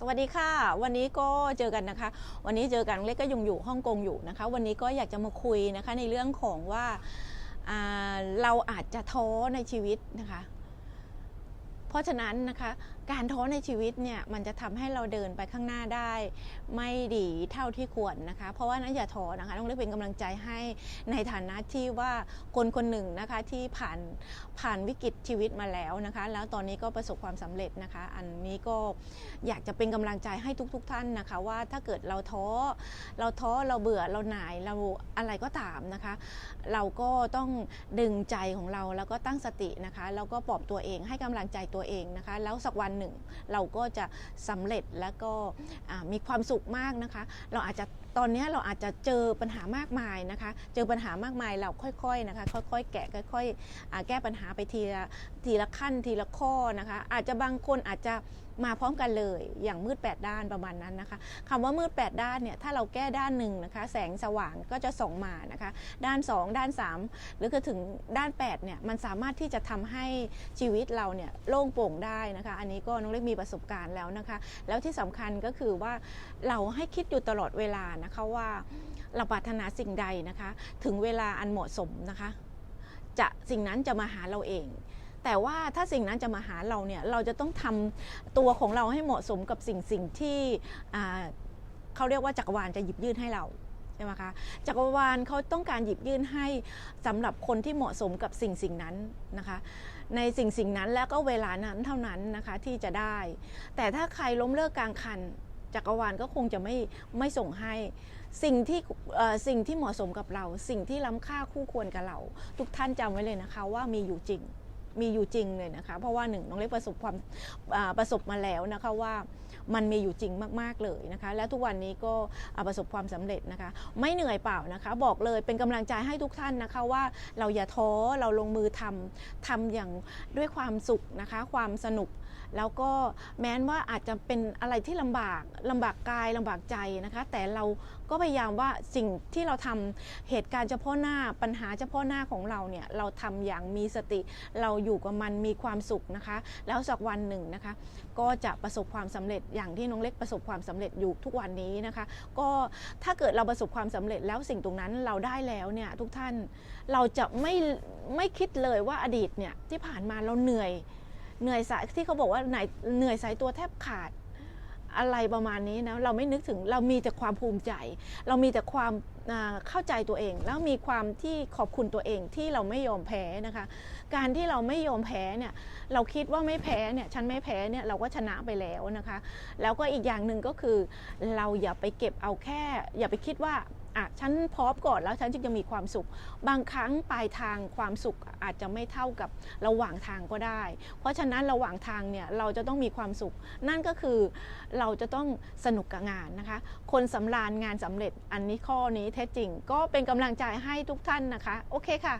สวัสดีค่ะ วันนี้ก็เจอกันนะคะ วันนี้เจอกันเล็กก็ยังอยู่ฮ่องกงอยู่นะคะ วันนี้ก็อยากจะมาคุยนะคะในเรื่องของว่าาเราอาจจะท้อในชีวิตนะคะ ราะฉะนั้นนะคะการท้อในชีวิตเนี่ยมันจะทำให้เราเดินไปข้างหน้าได้ ไม่ดีเท่าที่ควรนะคะ เพราะว่านั้นอย่าท้อนะคะต้องเรียกเป็นกำลังใจให้ในฐานะที่ว่าคนคนหนึ่งนะคะที่ผ่านผ่านวิกฤตชีวิตมาแล้วนะคะ แล้วตอนนี้ก็ประสบความสำเร็จนะคะ อันนี้ก็อยากจะเป็นกำลังใจให้ทุกๆทท่านนะคะ ว่าถ้าเกิดเราท้อเราท้อเราเบื่อเราหน่ายเราอะไรก็ตามนะคะ เราก็ต้องดึงใจของเราแล้วก็ตั้งสตินะคะแล้วก็ปลอบตัวเองให้กำลังใจตัวเองนะคะ แล้วสักวันหนึ่งเราก็จะสำเร็จแล้วก็มีความสุขมากนะคะ เราอาจจะตอนนี้เราอาจจะเจอปัญหามากมายนะคะ เจอปัญหามากมายเราค่อยๆนะคะ ค่อยๆ แกะค่อยๆแก้ปัญหาไปทีละทีละขั้นทีละข้อนะคะ อาจจะบางคนอาจจะมาพร้อมกันเลยอย่างมืด 8 ด้านประมาณนั้นนะคะคำว่ามืด 8 ด้านเนี่ยถ้าเราแก้ด้านหนึ่งนะคะแสงสว่างก็จะส่องมานะคะด้าน 2 ด้าน 3 หรือก็ถึงด้าน8เนี่ยมันสามารถที่จะทำให้ชีวิตเราเนี่ยโล่งโปร่งได้นะคะอันนี้ก็น้องเล็กมีประสบการณ์แล้วนะคะแล้วที่สำคัญก็คือว่าเราให้คิดอยู่ตลอดเวลานะคะว่าเราปรารถนาสิ่งใดนะคะ ถึงเวลาอันเหมาะสมนะคะ จะสิ่งนั้นจะมาหาเราเอง แต่ว่าถ้าสิ่งนั้นจะมาหาเราเนี่ยเราจะต้องทำตัวของเราให้เหมาะสมกับสิ่งสิ่งที่เขาเรียกว่าจักรวาลจะหยิบยื่นให้เราใช่ไหมคะจักรวาลเขาต้องการหยิบยื่นให้สำหรับคนที่เหมาะสมกับสิ่งสิ่งนั้นนะคะ ในสิ่งสิ่งนั้นแล้วก็เวลานั้นเท่านั้นนะคะที่จะได้ แต่ถ้าใครล้มเลิกกลางคันจักรวาลก็คงจะไม่ไม่ส่งให้สิ่งที่สิ่งที่เหมาะสมกับเรา สิ่งที่ล้ำค่าคู่ควรกับเรา ทุกท่านจำไว้เลยนะคะว่ามีอยู่จริง มีอยู่จริงเลยนะคะ เพราะว่าหนึ่งน้องเล็กประสบความประสบมาแล้วนะคะว่ามันมีอยู่จริงมากๆเลยนะคะ และทุกวันนี้ก็ประสบความสำเร็จนะคะ ไม่เหนื่อยเปล่านะคะ บอกเลยเป็นกำลังใจให้ทุกท่านนะคะว่าเราอย่าท้อเราลงมือทำทำอย่างด้วยความสุขนะคะ ความสนุกแล้วก็แม้นว่าอาจจะเป็นอะไรที่ลำบากลำบากกายลำบากใจนะคะ แต่เราก็พยายามว่าสิ่งที่เราทำเหตุการณ์เฉพาะหน้าปัญหาเฉพาะหน้าของเราเนี่ยเราทำอย่างมีสติ เราอยู่กับมันมีความสุขนะคะ แล้วสักวันหนึ่งนะคะ ก็จะประสบความสำเร็จอย่างที่น้องเล็กประสบความสำเร็จอยู่ทุกวันนี้นะคะ ก็ถ้าเกิดเราประสบความสำเร็จแล้วสิ่งตรงนั้นเราได้แล้วเนี่ยทุกท่านเราจะไม่ไม่คิดเลยว่าอดีตเนี่ยที่ผ่านมาเราเหนื่อยเหนื่อยสายที่เขาบอกว่าไหนเหนื่อยสายตัวแทบขาด อะไรประมาณนี้นะเราไม่นึกถึงเรามีแต่ความภูมิใจ เรามีแต่ความเข้าใจตัวเอง แล้วมีความที่ขอบคุณตัวเองที่เราไม่ยอมแพ้นะคะ การที่เราไม่ยอมแพ้เนี่ยเราคิดว่าไม่แพ้เนี่ยฉันไม่แพ้เนี่ยเราก็ชนะไปแล้วนะคะ แล้วก็อีกอย่างหนึ่งก็คือ เราอย่าไปเก็บเอาแค่ อย่าไปคิดว่า อะฉันพร้อมก่อนแล้วฉันจึงจะมีความสุข บางครั้งปลายทางความสุขอาจจะไม่เท่ากับระหว่างทางก็ได้ เพราะฉะนั้นระหว่างทางเนี่ยเราจะต้องมีความสุข นั่นก็คือเราจะต้องสนุกกับงานนะคะ คนสำราญงานสำเร็จอันนี้ข้อนี้แท้จริง ก็เป็นกำลังใจให้ทุกท่านนะคะ โอเคค่ะ